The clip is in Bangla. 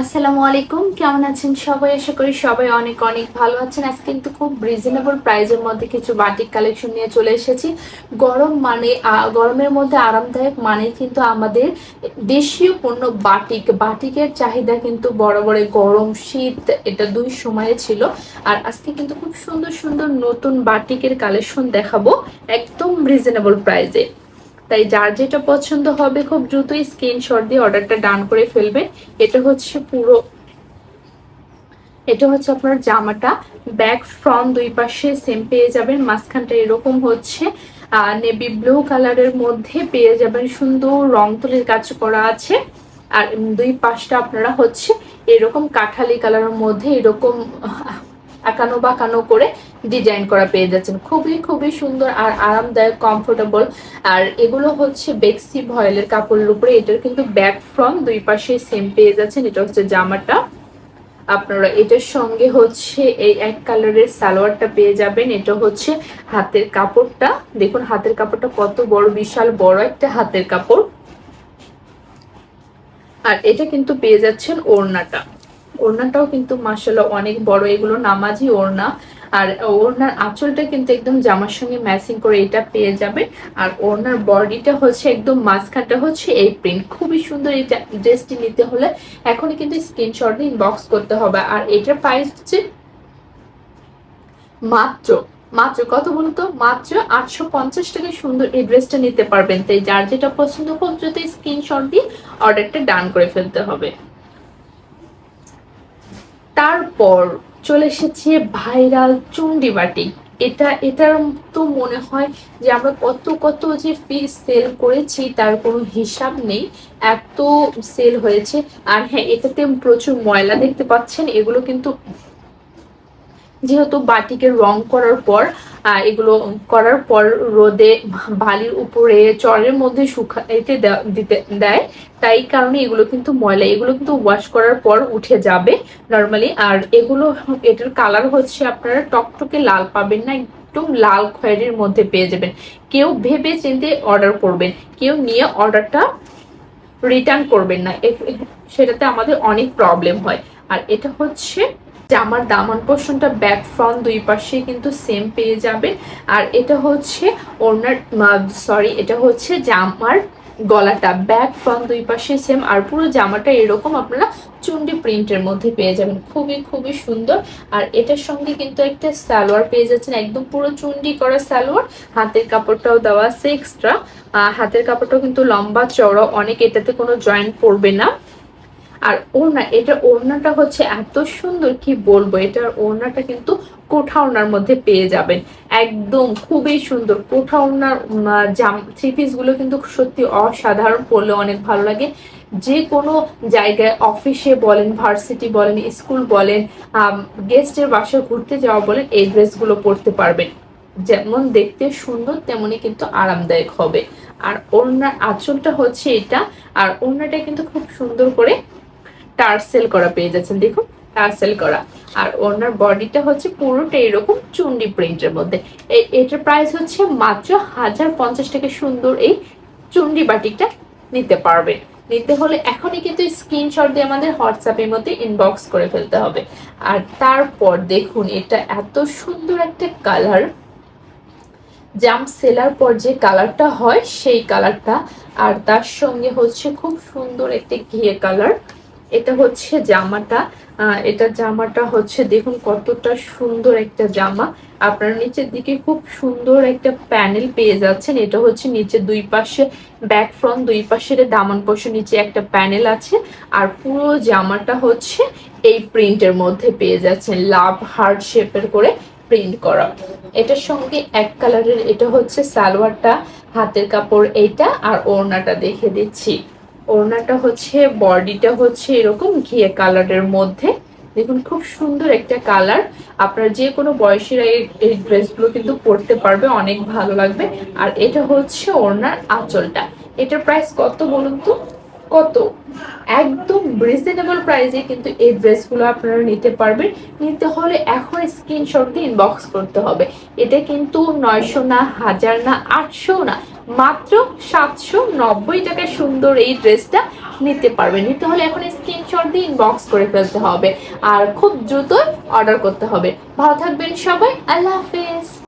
আসসালামু আলাইকুম। কেমন আছেন সবাই? আশা করি সবাই অনেক অনেক ভালো আছেন। আজকে কিন্তু খুব রিজনেবল প্রাইজের মধ্যে কিছু বাটিক কালেকশন নিয়ে চলে এসেছি। গরম মানে গরমের মধ্যে আরামদায়ক মানে কিন্তু আমাদের দেশীয় পণ্য বাটিক। বাটিকের চাহিদা কিন্তু বড় বড় গরম শীত, এটা দুই সময়ে ছিল। আর আজকে কিন্তু খুব সুন্দর সুন্দর নতুন বাটিকের কালেকশন দেখাবো। একদম রিজনেবল প্রাইজে তাই যার যেটা পছন্দ হবে খুব দ্রুতই স্ক্রিনশট দিয়ে অর্ডারটা ডান করে ফেলবেন এটা হচ্ছে পুরো, এটা হচ্ছে আপনার জামাটা। ব্যাক ফ্রন্ট দুই পাশে সেম পেয়ে যাবেন। মাঝখানটা এরকম হচ্ছে। নেভি ব্লু কালারের মধ্যে পেয়ে যাবেন সুন্দর রং তুলির কাজ করা আছে। আর দুই পাশটা আপনারা হচ্ছে এরকম কাঠালি কালারের মধ্যে এরকম আঁকানো বাঁকানো করে ডিজাইন করা পেয়ে যাচ্ছেন। খুবই খুবই সুন্দর আর আরামদায়ক কমফোর্টেবল আর এগুলো হচ্ছে বেক্সি ভয়েলের কাপড়ের উপরে। এটার কিন্তু ব্যাক ফ্রন্ট দুই পাশে সেম পেয়ে যাচ্ছেন। এটা হচ্ছে জামাটা। আপনারা এটার সঙ্গে হচ্ছে এই এক কালারের সালোয়ারটা পেয়ে যাবেন। এটা হচ্ছে হাতের কাপড়টা। দেখুন, হাতের কাপড়টা কত বড়, বিশাল, বড় একটা হাতের কাপড়। আর এটা কিন্তু পেয়ে যাচ্ছেন ওড়নাটা। ওড়নাটাও কিন্তু মাসাল্লাহ অনেক বড়। এগুলো নামাজি ওড়না। আর ওড়নার আঁচলটা কিন্তু একদম জামার সঙ্গে ম্যাচিং করে এটা পেয়ে যাবে আর ওড়নার বডিটা হচ্ছে একদম মাঝখানটা হচ্ছে এই প্রিন্ট খুবই সুন্দর এই ড্রেসটি নিতে হলে এখনই কিন্তু স্ক্রিনশট ইনবক্স করতে হবে। আর এটার প্রাইস হচ্ছে মাত্র মাত্র কত বলতো মাত্র আটশো পঞ্চাশ টাকা সুন্দর এই ড্রেসটা নিতে পারবেন। তাই যার যেটা পছন্দ খুব দ্রুত স্ক্রিনশট দিয়ে অর্ডারটা ডান করে ফেলতে হবে। তারপর চলে এসেছে ভাইরাল চুন্ডি বাটি এটা, এটার তো মনে হয় যে আমরা কত কত যে ফিস সেল করেছি, তার কোনো হিসাব নেই। এত সেল হয়েছে। আর হ্যাঁ এটাতে প্রচুর ময়লা দেখতে পাচ্ছেন। এগুলো কিন্তু যেহেতু বাটিকে রং করার পর এগুলো করার পর রোদে বালির উপরে চরের মধ্যে শুকাইতে দিতে দেয়। তাই কারণে এগুলো কিন্তু ময়লা, এগুলো কিন্তু ওয়াশ করার পর উঠে যাবে নর্মালি আর এগুলো, এটার কালার হচ্ছে আপনারা টকটকে লাল পাবেন না, একদম লাল খয়েরির মধ্যে পেয়ে যাবেন। কেউ ভেবে চিন্তে অর্ডার করবেন, কেউ নিয়ে অর্ডারটা রিটার্ন করবেন না। সেটাতে আমাদের অনেক প্রবলেম হয়। আর এটা হচ্ছে জামার দামান পোর্শনটা ব্যাক ফ্রন্ট দুই পাশে কিন্তু সেম পেয়ে যাবেন। আর এটা হচ্ছে ওনার সরি এটা হচ্ছে জামার গলাটা ব্যাক ফ্রন্ট দুই পাশে সেম আর পুরো জামাটা এরকম আপনারা চুন্ডি প্রিন্টের মধ্যে পেয়ে যাবেন। খুবই খুবই সুন্দর। আর এটার সঙ্গে কিন্তু একটা সালোয়ার পেয়ে যাচ্ছেন। একদম পুরো চুন্ডি করা সালোয়ার। হাতের কাপড়টাও দেওয়া আছে এক্সট্রা হাতের কাপড়টাও কিন্তু লম্বা, চওড়া। অনেক এটাতে কোনো জয়েন্ট পড়বে না। আর ওড়না, এটা ওড়নাটা হচ্ছে এত সুন্দর, কি বলব? এটার ওড়নাটা কিন্তু কোঠা মধ্যে পেয়ে যাবেন। একদম খুবই সুন্দর। কোঠা জাম থ্রি পিসগুলো কিন্তু সত্যি অসাধারণ পরলে অনেক ভালো লাগে। যে কোনো জায়গায় অফিসে বলেন ভার্সিটি বলেন স্কুল বলেন গেস্টের বাসায় ঘুরতে যাওয়া বলেন, এই ড্রেসগুলো পরতে পারবেন। যেমন দেখতে সুন্দর তেমনি কিন্তু আরামদায়ক হবে। আর ওড়নার আঁচলটা হচ্ছে এটা। আর ওড়নাটা কিন্তু খুব সুন্দর করে টার্সেল করা পেয়ে যাচ্ছেন, দেখুন টার্সেল করা। আর ওনার বডিটা হচ্ছে পুরোটা এরকম চুন্ডি প্রিন্টের মধ্যে। এটার প্রাইস হচ্ছে মাত্র হাজার পঞ্চাশ টাকা সুন্দর এই চুন্ডি বাটিকটা নিতে পারবেন। নিতে হলে এখনই কিন্তু স্ক্রিনশট দিয়ে আমাদের হোয়াটসঅ্যাপের মধ্যে ইনবক্স করে ফেলতে হবে। আর তারপর দেখুন, এটা এত সুন্দর একটা কালার জাম সেলার পর যে কালারটা হয়, সেই কালারটা আর তার সঙ্গে হচ্ছে খুব সুন্দর একটা ঘিয়ে কালার এটা হচ্ছে জামাটা এটা জামাটা হচ্ছে দেখুন কতটা সুন্দর একটা জামা। আপনারা নিচের দিকে খুব সুন্দর একটা প্যানেল পেয়ে যাচ্ছেন। এটা হচ্ছে নিচে দুই পাশে ব্যাক ফ্রন্ট, দুই পাশের দামান পোষে নিচে একটা প্যানেল আছে। আর পুরো জামাটা হচ্ছে এই প্রিন্টের মধ্যে পেয়ে যাচ্ছেন, লাভ হার্ট শেপের করে প্রিন্ট করা। এটার সঙ্গে এক কালারের, এটা হচ্ছে সালোয়ারটা, হাতের কাপড় এইটা আর ওড়নাটা দেখে দিচ্ছি। ওড়নাটা হচ্ছে, বডিটা হচ্ছে এরকম ঘিয়ে কালারের মধ্যে। দেখুন, খুব সুন্দর একটা কালার। আপনার যে কোনো বয়সের এই ড্রেসগুলো কিন্তু পরতে পারবে, অনেক ভালো লাগবে। আর এটা হচ্ছে ওড়নার আঁচলটা। এটার প্রাইস কত বলুন তো? কত? একদম রিজনেবল প্রাইসে কিন্তু এই ড্রেসগুলো আপনারা নিতে পারবেন। নিতে হলে এখন স্ক্রিনশট দিয়ে ইনবক্স করতে হবে। এটা কিন্তু নয়শো না, হাজার না, আটশো না, মাত্র সাতশো নব্বই টাকায় সুন্দর এই ড্রেসটা নিতে পারবেন। নিতে হলে এখন স্ক্রিনশট দিয়ে ইনবক্স করে ফেলতে হবে। আর খুব দ্রুত অর্ডার করতে হবে। ভালো থাকবেন সবাই। আল্লাহ হাফেজ।